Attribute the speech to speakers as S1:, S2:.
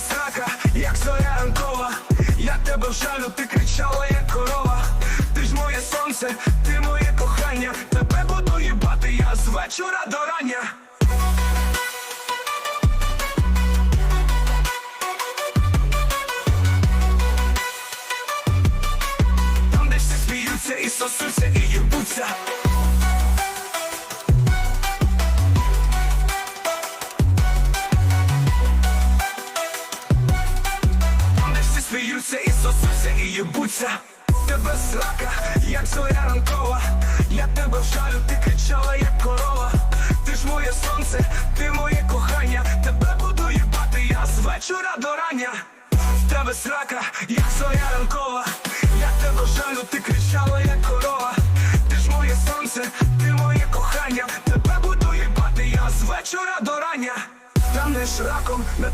S1: тебе як зоря ранкова. Я тебе жалю, ти кричала, як корова. Ти ж моє сонце, ти моє кохання. Тебе буду їбати я з вечора до рання. Там, де всі сміються і сосуться, і їбуться всі і сосуться, і їбуться. Тебе срака, як зоря ранкова. Я тебе в жалю, ти кричала, як корова. Ти ж моє сонце, ти моє кохання. Тебе буду їбати я з вечора до рання. Тебе срака, як зоря ранкова. Я тебе жалю, ти кричала, як корова. Ти ж моє сонце, ти моє кохання. Тебе буду їбати я з вечора до рання. Там раком на те